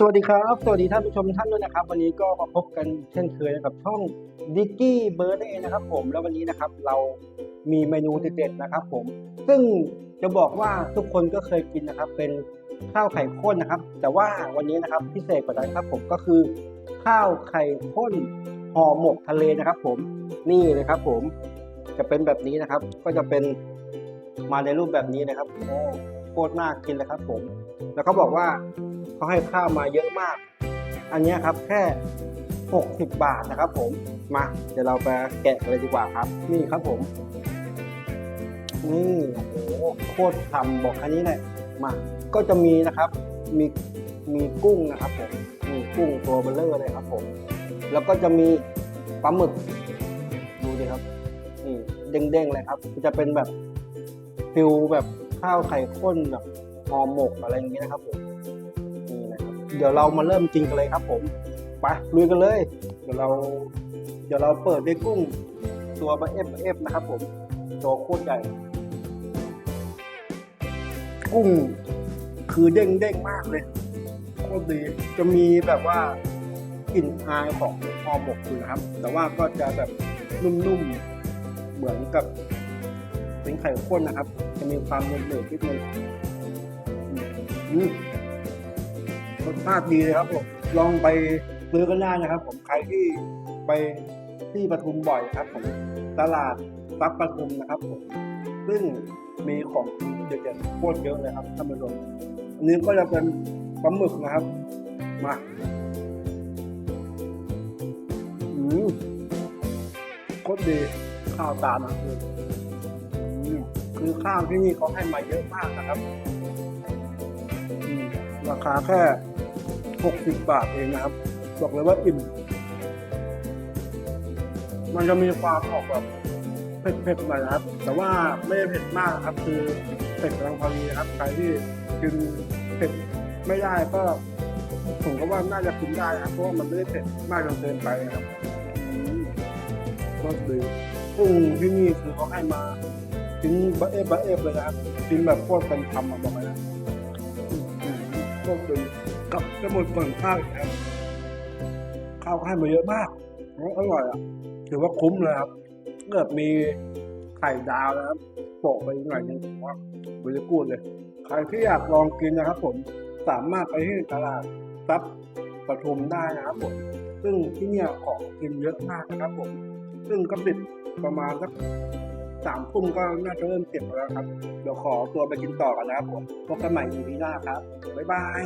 สวัสดีครับ สวัสดีท่านผู้ชมท่านด้วยนะครับ วันนี้ก็มาพบกันเช่นเคยกับช่องดิกกี้เบิร์ดเอนะครับผมแล้ววันนี้นะครับเรามีเมนูเด็ดๆนะครับผมซึ่งจะบอกว่าทุกคนก็เคยกินนะครับ เป็นข้าวไข่ข้นนะครับ แต่ว่าวันนี้นะครับพิเศษกว่านั้นครับผมก็คือ ข้าวไข่ข้นห่อหมกทะเลนะครับผมนี่เลยครับผมจะเป็นแบบนี้นะครับ ก็จะเป็นมาในรูปแบบนี้นะครับโคตรน่ากินเลยครับผม แล้วเขาบอกว่า เขาให้ข้าวมาเยอะมาก อันนี้ครับแค่ 60 บาทนะครับผมมาเดี๋ยวเราไปแกะเลยดีกว่าครับ นี่ครับผม นี่โอ้โหโคตรทำบอกแค่นี้แหละมาก็จะมีนะครับมีมีกุ้งนะครับผมมีกุ้งตัวเบลเลอร์เลยครับผม แล้วก็จะมีปลาหมึก ดูดิครับนี่เด้งๆเลยครับจะเป็นแบบฟิลแบบข้าวไข่ข้นแบบห่อหมกอะไรอย่างเงี้ยนะครับผม เดี๋ยวเรามาเริ่มกินกันเลยครับผมไปลุยกันเลย เดี๋ยวเรา เดี๋ยวเราเปิดด้วยกุ้งตัวเอฟเอฟนะครับผมตัวโคตรใหญ่ กุ้งคือเด้งเด้งมากเลยโคตรดีจะมีแบบว่ากลิ่นอายของหอหมกอยู่นะครับ แต่ว่าก็จะแบบนุ่มๆ เหมือนกับ เป็นไข่ข้นนะครับ จะมีความเหนืดๆนิดนึงอืม รสชาติดีเลยครับผมลองไปซื้อกันได้นะครับ ผมใครที่ไปที่ปทุมบ่อยครับผมตลาดซับปทุมนะครับผมซึ่งมีของเด็ดๆโคตรเยอะเลยครับท่านผู้ชมอันนี้ก็จะเป็นปลาหมึกนะครับ มาอืมโคตรดีข้าวตาลนะคืออืมคือข้าวที่นี่เขาให้มาเยอะมากนะครับราคาแค่ หกสิบาทเองนะครับ บอกเลยว่าอิ่ม มันจะมีความออกแบบเผ็ดๆหน่อยนะครับ แต่ว่าไม่ได้เผ็ดมากครับ คือเผ็ดกำลังพอดีนะครับใครที่กินเผ็ดไม่ได้ก็ผมก็ว่าน่าจะกินได้ครับ เพราะว่ามันไม่ได้เผ็ดมากจนเกินไปนะครับอืมก็ดีกุ้งที่นี่คือเขาให้มาทิ้งบะเอฟบะเอฟเลยนะครับกินแบบโคตรเป็นคำอะบอกเลยนะ มโคตรดีกับจะหมดก่อนข้าวอีกแล้ข้าวให้มาเยอะมากอร่อยอะถือว่าคุ้มเลยครับเกิดมีไข่ดาวนะครับโปะไปอีกหน่อยนึงผมว่าบริกูดเลย ใครที่อยากลองกินนะครับผมสามารถไปที่ตลาดซับปทุมได้นะครับผมซึ่งที่เนี่ยของกินเยอะมากนะครับผม ซึ่งก็ปิดประมาณสัก สามทุ่มก็น่าจะเริ่มเก็บแล้วครับ เดี๋ยวขอตัวไปกินต่อกันนะครับผมพบกันใหม่ EP หน้าครับ บ๊ายบาย